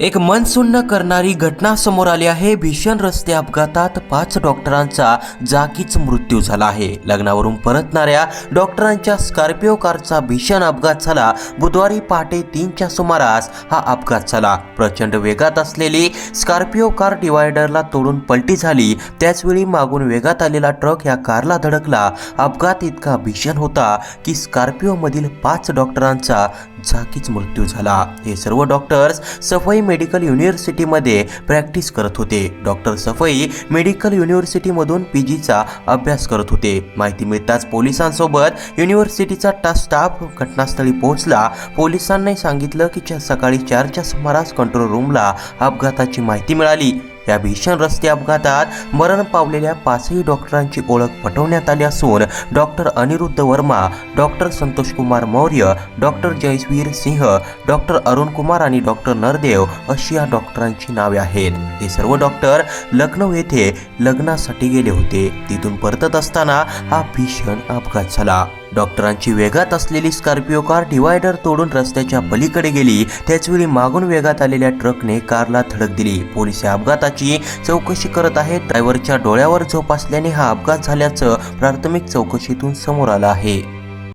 एक मन सुन्न करणारी घटना समोर आली आहे. भीषण रस्ते अपघातात पाच डॉक्टरांचा जागीच मृत्यू झाला आहे. लग्नावरून परतणाऱ्या डॉक्टरांच्या स्कॉर्पिओ कारचा भीषण अपघात झाला. बुधवारी पहाटे तीनच्या सुमारास हा अपघात झाला. प्रचंड वेगात असलेली स्कॉर्पिओ कार डिवायडरला तोडून पलटी झाली. त्याचवेळी मागून वेगात आलेला ट्रक या कारला धडकला. अपघात इतका भीषण होता की स्कॉर्पिओमधील पाच डॉक्टरांचा जागीच मृत्यू झाला? हे सर्व डॉक्टर्स सफाई मेडिकल युनिव्हर्सिटीमध्ये प्रॅक्टिस करत होते. डॉक्टर सफाई मेडिकल युनिव्हर्सिटीमधून पी जीचा अभ्यास करत होते. माहिती मिळताच पोलिसांसोबत युनिव्हर्सिटीचा टा स्टाफ घटनास्थळी पोहोचला. पोलिसांनी सांगितलं की सकाळी चारच्या सुमारास कंट्रोल रूमला अपघाताची माहिती मिळाली. या भीषण रस्ते अपघातात मरण पावलेल्या पाचही डॉक्टरांची ओळख पटवण्यात आली असून doctor Aniruddh Verma doctor Santosh Kumar Maurya doctor Jaiveer Singh doctor Arun Kumar आणि डॉक्टर नरदेव अशी या डॉक्टरांची नावे आहेत. हे सर्व डॉक्टर लखनौ येथे लग्नासाठी गेले होते. तिथून परतत असताना हा भीषण अपघात झाला. डॉक्टरांची वेगात असलेली स्कॉर्पिओ कार डिवायडर तोडून रस्त्याच्या पलीकडे गेली. त्याचवेळी मागून वेगात आलेल्या ट्रकने कारला धडक दिली. पोलीस या अपघाताची चौकशी करत आहेत. ड्रायव्हरच्या डोळ्यावर झोप असल्याने हा अपघात झाल्याचं प्राथमिक चौकशीतून समोर आलं आहे.